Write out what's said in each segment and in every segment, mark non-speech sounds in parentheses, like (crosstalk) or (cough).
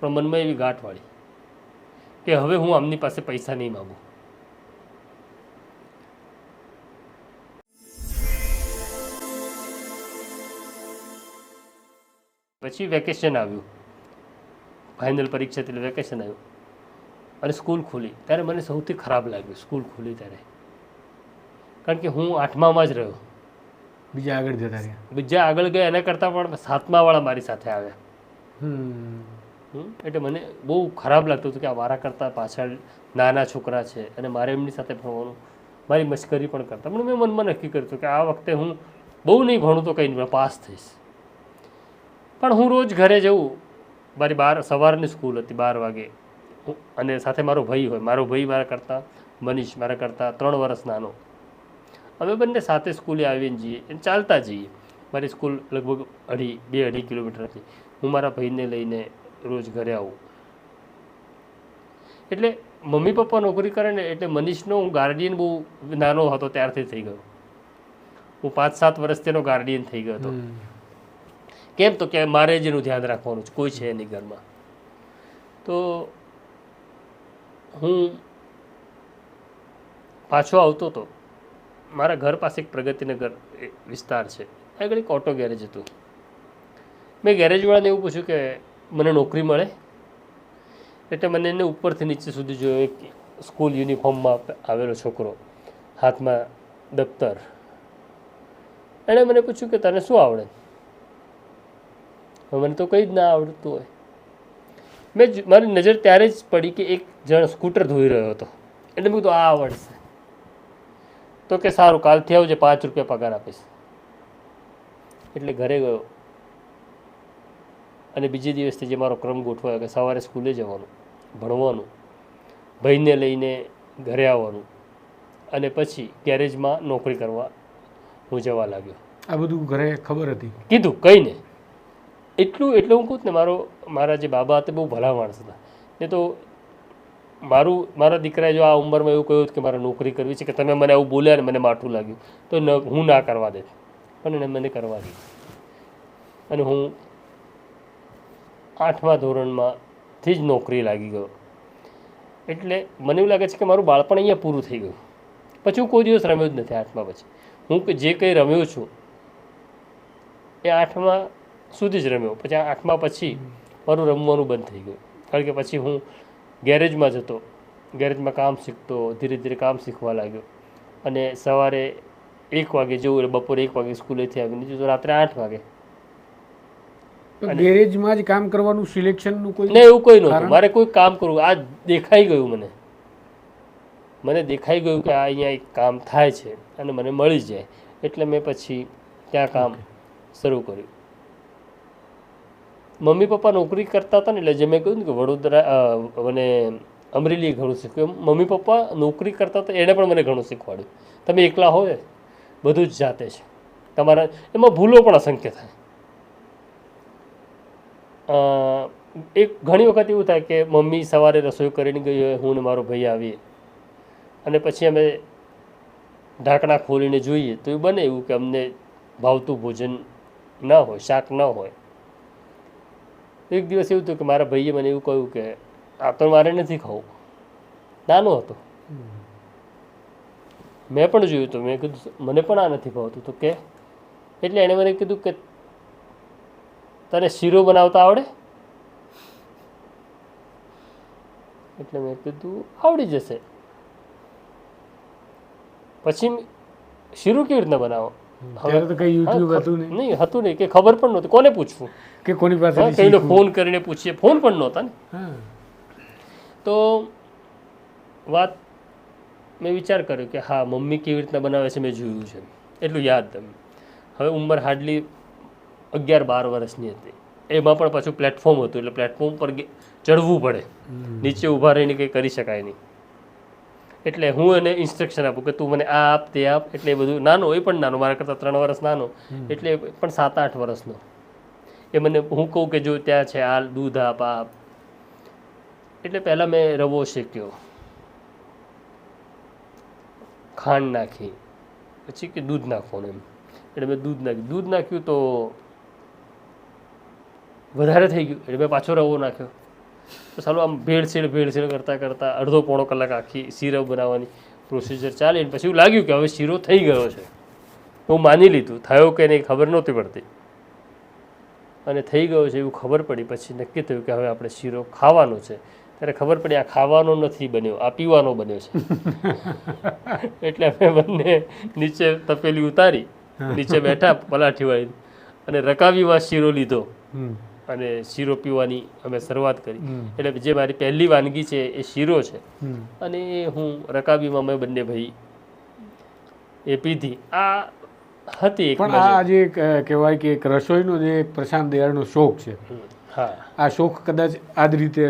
પણ મનમાં એવી ગાંઠ વાળી કે હવે હું આમની પાસે પૈસા નહીં માગું. પછી વેકેશન આવ્યું. ફાઇનલ પરીક્ષા એટલે વેકેશન આવ્યું. અને સ્કૂલ ખુલી. ત્યારે મને સૌથી ખરાબ લાગ્યું સ્કૂલ ખુલી ત્યારે. કારણ કે હું આઠમામાં જ રહ્યો. બીજા આગળ જતા રહ્યા. બીજા આગળ ગયા એના કરતાં પણ સાતમાવાળા મારી સાથે આવ્યા. એટલે મને બહુ ખરાબ લાગતું હતું કે આ મારા કરતાં પાછળ નાના છોકરા છે અને મારે એમની સાથે ભણવાનું, મારી મશ્કરી પણ કરતા. પણ મેં મનમાં નક્કી કર્યું હતું કે આ વખતે હું બહુ નહીં ભણું તો કંઈ નહીં પાસ થઈશ. પણ હું રોજ ઘરે જઉં, મારી બાર, સવારની સ્કૂલ હતી બાર વાગે. અને સાથે મારો ભાઈ હોય. મારો ભાઈ મારા કરતાં, મનીષ મારા કરતાં ત્રણ વર્ષ નાનો. અમે બંને સાથે સ્કૂલે આવીને જઈએ ચાલતા જઈએ. મારી સ્કૂલ લગભગ અઢી, બે અઢી કિલોમીટર હતી. હું મારા ભાઈને લઈને રોજ ઘરે આવું. એટલે મમ્મી પપ્પા નોકરી કરે ને એટલે મનીષનો હું ગાર્ડિયન બહુ નાનો હતો ત્યારથી થઈ ગયો. હું પાંચ સાત વર્ષ તેનો ગાર્ડિયન થઈ ગયો હતો. કેમ તો કે મારે જ એનું ધ્યાન રાખવાનું છે કોઈ છે નહીં ઘરમાં. તો હું પાછો આવતો હતો મારા ઘર પાસે એક પ્રગતિનગર વિસ્તાર છે. આગળ એક ઓટો ગેરેજ હતું. મેં ગેરેજવાળાને એવું પૂછ્યું કે મને નોકરી મળે. એટલે મને એને ઉપરથી નીચે સુધી જોયો એક સ્કૂલ યુનિફોર્મમાં આવેલો છોકરો, હાથમાં દફતર. એણે મને પૂછ્યું કે તને શું આવડે? મને તો કંઈ જ ના આવડતું હોય. મેં મારી નજર ત્યારે જ પડી કે એક જણ સ્કૂટર ધોઈ રહ્યો હતો. એટલે મેં કીધું, આ આવડશે. તો કે, સારું, કાલથી આવજે, પાંચ રૂપિયા પગાર આપીશ. એટલે ઘરે ગયો. અને બીજે દિવસથી જે મારો ક્રમ ગોઠવાયો કે સવારે સ્કૂલે જવાનું ભણવાનું ભાઈને લઈને ઘરે આવવાનું અને પછી ગેરેજમાં નોકરી કરવા હું જવા લાગ્યો. આ બધું ઘરે ખબર હતી? કીધું કંઈ નહીં. એટલું એટલે હું કહું ને મારો મારા જે બાબા હતા બહુ ભલા માણસ હતા. ને તો મારું મારા દીકરાએ જો આ ઉંમરમાં એવું કહ્યું હતું કે મારે નોકરી કરવી છે કે તમે મને આવું બોલ્યા ને મને માઠું લાગ્યું તો ન હું ના કરવા દે પણ એને મને કરવા દીધું. અને હું આઠમા ધોરણમાંથી જ નોકરી લાગી ગયો. એટલે મને એવું લાગે છે કે મારું બાળપણ અહીંયા પૂરું થઈ ગયું. પછી હું કોઈ દિવસ રમ્યો જ નથી આઠમા પછી. હું જે કંઈ રમ્યો છું, એ આઠમા સુધી જ રમ્યો. પછી આઠમા પછી મારું રમવાનું બંધ થઈ ગયું. કારણ કે પછી હું ગેરેજમાં જતો, ગેરેજમાં કામ શીખતો, ધીરે ધીરે કામ શીખવા લાગ્યો. અને સવારે એક વાગે જવું એટલે બપોરે એક વાગે સ્કૂલેથી આવીને જતો, રાત્રે આઠ વાગે. ગેરેજમાં જ કામ કરવાનું સિલેક્શનનું કોઈ નહીં એવું કોઈ નહોતું મારે કોઈ કામ કરવું. આ દેખાઈ ગયું મને. મને દેખાઈ ગયું કે આ અહીંયા એક કામ થાય છે અને મને મળી જાય. એટલે મેં પછી ત્યાં કામ શરૂ કર્યું. મમ્મી પપ્પા નોકરી કરતા હતા ને એટલે જે મેં કહ્યું ને કે વડોદરા મને અમરેલીએ ઘણું શીખ્યું. મમ્મી પપ્પા નોકરી કરતા હતા એણે પણ મને ઘણું શીખવાડ્યું. તમે એકલા હોય બધું જ જાતે છે. તમારા એમાં ભૂલો પણ અસંખ્ય થાય. એક ઘણી વખત એવું થાય કે મમ્મી સવારે રસોઈ કરીને ગઈ હોય હું ને મારો ભાઈ આવીએ. અને પછી અમે ઢાંકણા ખોલીને જોઈએ તો એ બને એવું કે અમને ભાવતું ભોજન ન હોય શાક ન હોય. એક દિવસ એવું થયું કે મારા ભાઈએ મને એવું કહ્યું કે આ તો મારે નથી ખાવું. નાનો હતો. મેં પણ જોયું તો મેં કીધું મને પણ આ નથી ભાવતું. તો કે એટલે એણે મને કીધું કે તને શીરો બનાવતા આવડે? એટલે મેં કીધું આવડી જશે. પછી શીરો કેવી રીતના બનાવો? કઈ નહીં. હતું નહીં કે ખબર પણ નહોતી. કોને પૂછવું? કે કોની પાસે હા, કોઈને ફોન કરીને પૂછીએ. ફોન પણ નહોતા ને. તો વાત મેં વિચાર કર્યો કે હા મમ્મી કેવી રીતના બનાવે છે મેં જોયું છે. એટલું યાદ તમે હવે ઉંમર હાર્ડલી અગિયાર બાર વર્ષની હતી. એમાં પણ પાછું પ્લેટફોર્મ હતું એટલે પ્લેટફોર્મ પર ચડવું પડે. નીચે ઊભા રહીને કંઈ કરી શકાય નહીં. એટલે હું એને ઇન્સ્ટ્રક્શન આપું કે તું મને આ આપ તે આપ એટલે એ બધું નાનો એ પણ નાનો મારા કરતાં ત્રણ વર્ષ નાનો એટલે પણ સાત આઠ વર્ષનો. એ મને હું કહું કે જો ત્યાં છે આ દૂધ આપ આ આપ. એટલે પહેલાં મેં રવો શેક્યો. ખાંડ નાખી. પછી કે દૂધ નાખવાનું એમ. એટલે મેં દૂધ નાખ્યું. દૂધ નાખ્યું તો વધારે થઈ ગયું. એટલે મેં પાછો રવો નાખ્યો. તો સાલું આમ ભેળસેળ ભેળસેળ કરતાં કરતાં અડધો પોણો કલાક આખી શીરો બનાવવાની પ્રોસિજર ચાલી અને પછી એવું લાગ્યું કે હવે શીરો થઈ ગયો છે. હું માની લીધું. થયો કે નહીં ખબર નહોતી પડતી. અને થઈ ગયો છે એવું ખબર પડી. પછી નક્કી થયું કે હવે આપણે શીરો ખાવાનો છે. ત્યારે ખબર પડી આ ખાવાનો નથી બન્યો આ પીવાનો બન્યો છે. (laughs) એટલે અમે બંને નીચે તપેલી ઉતારી નીચે બેઠા પલાઠી વાળી અને રકાવીમાં શીરો લીધો. અને શીરો પીવાની અમે શરૂઆત કરી. એટલે જે મારી પહેલી વાનગી છે એ શીરો છે. અને હું રકાબીમાં અમે બંને ભાઈ એ પીધી. આ હતી પણ. આ જે કહેવાય કે એક રસોઈનો જે પ્રશાંત દયાળનો શોખ છે. હા. આ શોખ કદાચ આ જ રીતે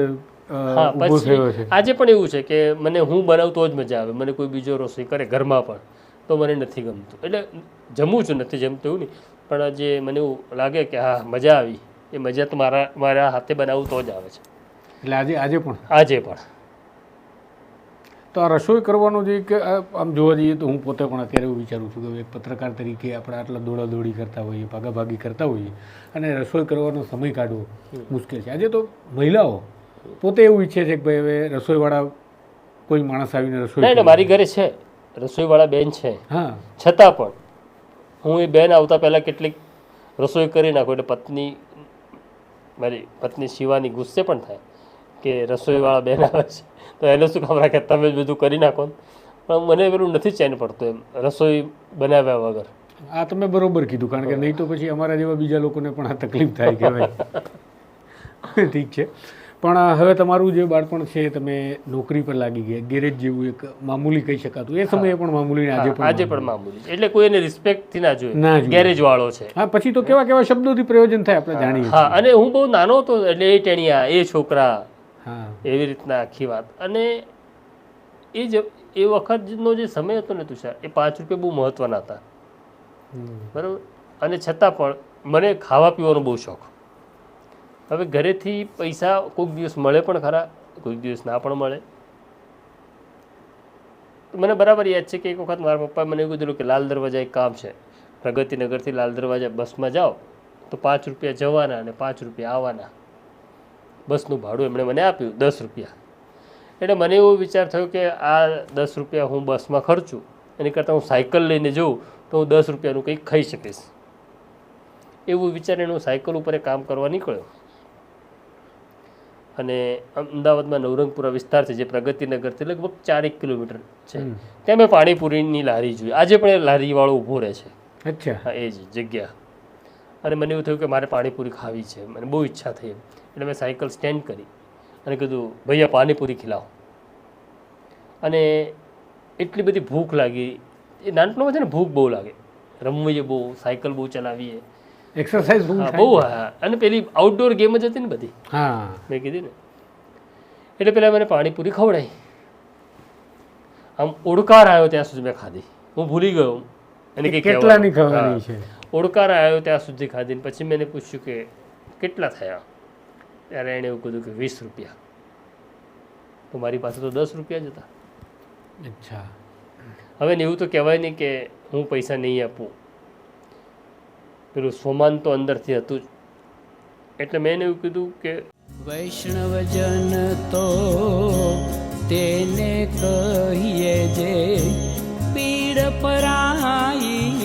આજે પણ એવું છે કે મને હું બનાવતો જ મજા આવે. મને કોઈ બીજો રસોઈ કરે ઘરમાં પણ તો મને નથી ગમતું. એટલે જમું છું નથી જમતું એવું નહીં. પણ જે મને એવું લાગે કે હા મજા આવી. એ મજા તો મારા મારા હાથે બનાવવું તો જ આવે છે. એટલે આજે આજે પણ? આજે પણ. તો આ રસોઈ કરવાનું જે કે આમ જોવા જઈએ તો હું પોતે પણ અત્યારે એવું વિચારું છું કે એક પત્રકાર તરીકે આપણે આટલા દોડાદોડી કરતા હોઈએ ભાગાભાગી કરતા હોઈએ અને રસોઈ કરવાનો સમય કાઢવો મુશ્કેલ છે. આજે તો મહિલાઓ પોતે એવું ઈચ્છે છે કે ભાઈ હવે રસોઈવાળા કોઈ માણસ આવીને રસોઈ ના મારી ઘરે છે. રસોઈવાળા બેન છે. હા. છતાં પણ હું એ બેન આવતા પહેલાં કેટલીક રસોઈ કરી નાખું. એટલે પત્ની મારી પત્ની શિવાની ગુસ્સે પણ થાય કે રસોઈવાળા બેન આવે છે. તો એને શું કામ રાખે? તમે જ બધું કરી નાખો પણ મને પેલું નથી ચેન પડતું એમ. રસોઈ બનાવ્યા વગર. આ તમે બરોબર કીધું કારણ કે નહીં તો પછી અમારા જેવા બીજા લોકોને પણ આ તકલીફ થાય કે ભાઈ (laughs) ઠીક છે. પણ હવે તમારું જે બાળપણ છે તમે નોકરી પર લાગી ગયા ગેરેજ જેવું એક મામૂલી કહી શકાતું. એ સમયે પણ મામૂલી આજે પણ આજે પણ મામૂલી. એટલે કોઈ એને રિસ્પેક્ટથી ના જોઈએ ના ગેરેજ વાળો છે. હા પછી તો કેવા કેવા શબ્દોથી પ્રયોજન થાય આપણે જાણીએ હા અને હું બહુ નાનો હતો એટલે એ ટેણિયા એ છોકરા હા. એવી રીતના આખી વાત. અને એ જ એ વખતનો જે સમય હતો ને તુષાર એ પાંચ રૂપિયા બહુ મહત્વના હતા. બરાબર? અને છતાં પણ મને ખાવા પીવાનો બહુ શોખ. હવે ઘરેથી પૈસા કોઈક દિવસ મળે પણ ખરા, કોઈક દિવસ ના પણ મળે. મને બરાબર યાદ છે કે એક વખત મારા પપ્પાએ મને એવું કીધું કે લાલ દરવાજા એક કામ છે. પ્રગતિનગરથી લાલ દરવાજા બસમાં જાઓ, તો પાંચ રૂપિયા જવાના અને પાંચ રૂપિયા આવવાના. બસનું ભાડું એમણે મને આપ્યું, દસ રૂપિયા. એટલે મને એવો વિચાર થયો કે આ દસ રૂપિયા હું બસમાં ખર્ચું, એની કરતાં હું સાયકલ લઈને જઉં, તો હું દસ રૂપિયાનું કંઈક ખાઈ શકીશ. એવું વિચારીને હું સાયકલ ઉપર કામ કરવા નીકળ્યો. અને અમદાવાદમાં નવરંગપુરા વિસ્તાર છે જે પ્રગતિનગરથી લગભગ ચારેક કિલોમીટર છે. ત્યાં મેં પાણીપુરીની લારી જોઈ. આજે પણ એ લારીવાળો ઊભો રહે છે. અચ્છા. હા એ જ જગ્યા. અને મને એવું થયું કે મારે પાણીપુરી ખાવી છે. મને બહુ ઈચ્છા થઈ એટલે મેં સાયકલ સ્ટેન્ડ કરી અને કીધું ભૈયા પાણીપુરી ખીલાવો. અને એટલી બધી ભૂખ લાગી. એ નાનપણમાં છે ને ભૂખ બહુ લાગે. રમવીએ બહુ સાયકલ બહુ ચલાવીએ. એક્સરસાઇઝ બહુ હા. અને પેલી આઉટડોર ગેમ જ હતી ને બધી. હા. મેં કીધી ને. એટલે પેલા મને પાણીપુરી ખવડાવી. આમ ઓડકાર આવ્યો ત્યાં સુધી મેં ખાધી. હું ભૂલી ગયો. કંઈ કેટલાની ખવડાવી છે? ઓડકાર આવ્યો ત્યાં સુધી ખાધી પછી મેં પૂછ્યું કે કેટલા થયા? ત્યારે એણે એવું કીધું કે વીસ રૂપિયા. તો મારી પાસે તો દસ રૂપિયા જ હતા. અચ્છા. હવે ને એવું તો કહેવાય નહીં કે હું પૈસા નહીં આપું. પેલું સોમાન તો અંદરથી હતું જ. એટલે મેં એવું કીધું કે વૈષ્ણવજન તો તેને કહીએ જે પીડ પરાઈ